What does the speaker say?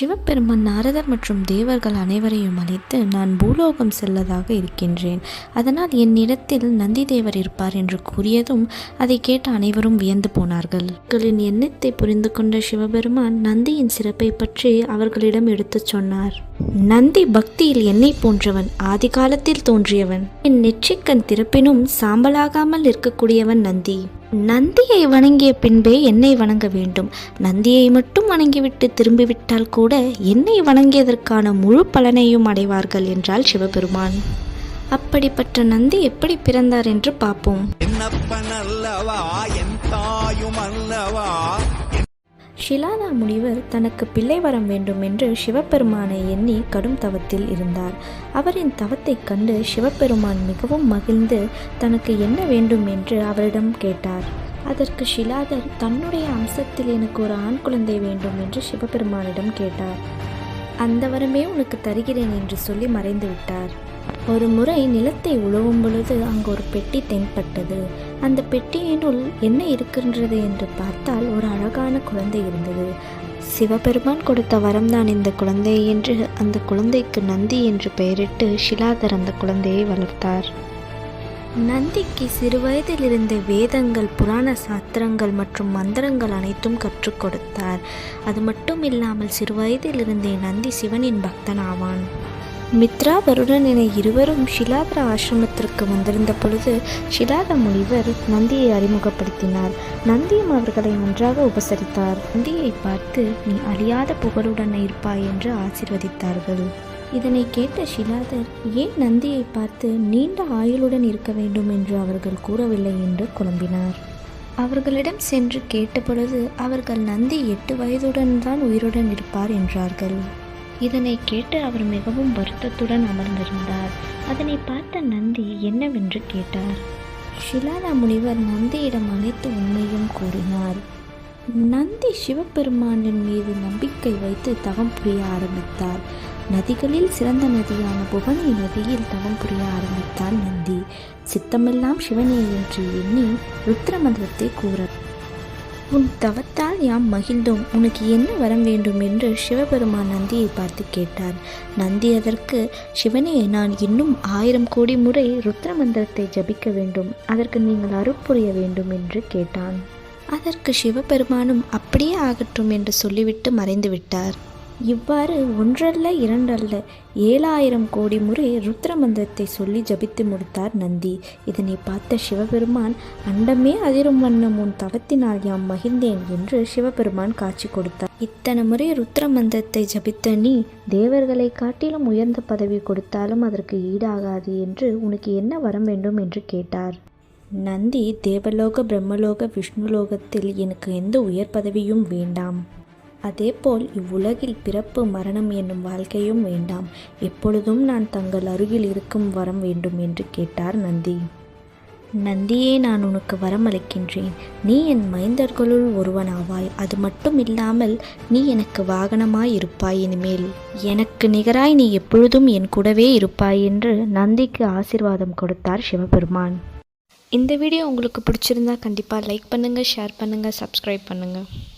சிவபெருமான் நாரதர் மற்றும் தேவர்கள் அனைவரையும் அழைத்து நான் பூலோகம் செல்லதாக இருக்கின்றேன். அதனால் என்னிடத்தில் நந்தி தேவர் இருப்பார் என்று கூறியதும் அதை கேட்ட அனைவரும் வியந்து போனார்கள். அவர்களின் எண்ணத்தை புரிந்து கொண்ட சிவபெருமான் நந்தியின் சிறப்பை பற்றி அவர்களிடம் எடுத்துச் சொன்னார். நந்தி பக்தியில் என்னை போன்றவன் ஆதி காலத்தில் தோன்றியவன். என் நெற்றிக்கண் திறப்பினும் சாம்பலாகாமல் இருக்கக்கூடியவன் நந்தி. நந்தியை வணங்கிய பின்பே என்னை வணங்க வேண்டும். நந்தியை மட்டும் வணங்கிவிட்டு திரும்பிவிட்டால் கூட என்னை வணங்கியதற்கான முழு பலனையும் அடைவார்கள் என்றால் சிவபெருமான். அப்படிப்பட்ட நந்தி எப்படி பிறந்தார் என்று பார்ப்போம். ஷிலாதா முனிவர் தனக்கு பிள்ளை வரம் வேண்டும் என்று சிவபெருமானை எண்ணி கடும் தவத்தில் இருந்தார். அவரின் தவத்தைக் கண்டு சிவபெருமான் மிகவும் மகிழ்ந்து தனக்கு என்ன வேண்டும் என்று அவரிடம் கேட்டார். அதற்கு ஷிலாதர் தன்னுடைய அம்சத்தில் எனக்கு ஒரு ஆண் குழந்தை வேண்டும் என்று சிவபெருமானிடம் கேட்டார். அந்த வரமே உனக்கு தருகிறேன் என்று சொல்லி மறைந்து விட்டார் ஒரு முறை நிலத்தை உழவும் பொழுது அங்கு ஒரு பெட்டி தென்பட்டது. அந்த பெட்டியினுள் என்ன இருக்கின்றது என்று பார்த்தால் ஒரு அழகான குழந்தை இருந்தது. சிவபெருமான் கொடுத்த வரம்தான் இந்த குழந்தை என்று அந்த குழந்தைக்கு நந்தி என்று பெயரிட்டு ஷிலாதர் அந்த குழந்தையை வளர்த்தார். நந்திக்கு சிறுவயதில் இருந்த வேதங்கள் புராண சாத்திரங்கள் மற்றும் மந்திரங்கள் அனைத்தும் கற்றுக் கொடுத்தார். அது மட்டும் இல்லாமல் சிறுவயதில் இருந்தே நந்தி சிவனின் பக்தன் ஆவான் மித்ரா வருடன் என இருவரும் ஷிலாதர ஆசிரமத்திற்கு வந்திருந்த பொழுது ஷிலாத முனிவர் நந்தியை அறிமுகப்படுத்தினார். நந்தியும் அவர்களை நன்றாக உபசரித்தார். நந்தியை பார்த்து நீ அழியாத புகழுடன் இருப்பாய் என்று ஆசிர்வதித்தார்கள். இதனை கேட்ட ஷிலாதர் ஏன் நந்தியை பார்த்து நீண்ட ஆயுளுடன் இருக்க வேண்டும் என்று அவர்கள் கூறவில்லை என்று குழம்பினார். அவர்களிடம் சென்று கேட்டபொழுது அவர்கள் நந்தி எட்டு வயதுடன் தான் உயிருடன் இருப்பார் என்றார்கள். இதனை கேட்டு அவர் மிகவும் வருத்தத்துடன் அமர்ந்திருந்தார். அதனை பார்த்த நந்தி என்னவென்று கேட்டார். ஷிலாலா முனிவர் நந்தியிடம் அனைத்து உண்மையும் கூறினார். நந்தி சிவபெருமானின் மீது நம்பிக்கை வைத்து தவம் புரிய ஆரம்பித்தார். நதிகளில் சிறந்த நதியான புவனி நதியில் தவம் புரிய ஆரம்பித்தார் நந்தி. சித்தமெல்லாம் சிவனே என்று எண்ணி ருத்ரமந்திரத்தை கூற உன் தவத்தால் யாம் மகிழ்ந்தோம். உனக்கு என்ன வரம் வேண்டும் என்று சிவபெருமான் நந்தியை பார்த்து கேட்டார். நந்தி அதற்கு சிவனே நான் இன்னும் ஆயிரம் கோடி முறை ருத்ர மந்திரத்தை ஜபிக்க வேண்டும். அதற்கு நீங்கள் அருப்புரிய வேண்டும் என்று கேட்டான். அதற்கு சிவபெருமானும் அப்படியே ஆகட்டும் என்று சொல்லிவிட்டு மறைந்து விட்டார் இவ்வாறு ஒன்றல்ல இரண்டல்ல ஏழாயிரம் கோடி முறை ருத்ரமந்திரத்தை சொல்லி ஜபித்து முடித்தார் நந்தி. இதனை பார்த்த சிவபெருமான் அண்டமே அதிரும் வண்ணம் உன் தவத்தினால் யாம் மகிழ்ந்தேன் என்று சிவபெருமான் காட்சி கொடுத்தார். இத்தனை முறை ருத்ர மந்திரத்தை ஜபித்த நீ தேவர்களை காட்டிலும் உயர்ந்த பதவி கொடுத்தாலும் அதற்கு ஈடாகாது என்று உனக்கு என்ன வரம் வேண்டும் என்று கேட்டார். நந்தி தேவலோக பிரம்மலோக விஷ்ணுலோகத்தில் எனக்கு எந்த உயர் பதவியும் வேண்டாம். அதேபோல் இவ்வுலகில் பிறப்பு மரணம் என்னும் வாழ்க்கையும் வேண்டாம். எப்பொழுதும் நான் தங்கள் அருகில் இருக்கும் வரம் வேண்டும் என்று கேட்டார் நந்தி. நந்தியே நான் உனக்கு வரம் அளிக்கின்றேன். நீ என் மைந்தர்களுள் ஒருவனாவாய். அது மட்டும் இல்லாமல் நீ எனக்கு வாகனமாய் இருப்பாய் இனிமேல். எனக்கு நிகராய் நீ எப்பொழுதும் என் கூடவே இருப்பாய் என்று நந்திக்கு ஆசிர்வாதம் கொடுத்தார் சிவபெருமான். இந்த வீடியோ உங்களுக்கு பிடிச்சிருந்தா கண்டிப்பாக லைக் பண்ணுங்கள் ஷேர் பண்ணுங்கள் சப்ஸ்கிரைப் பண்ணுங்கள்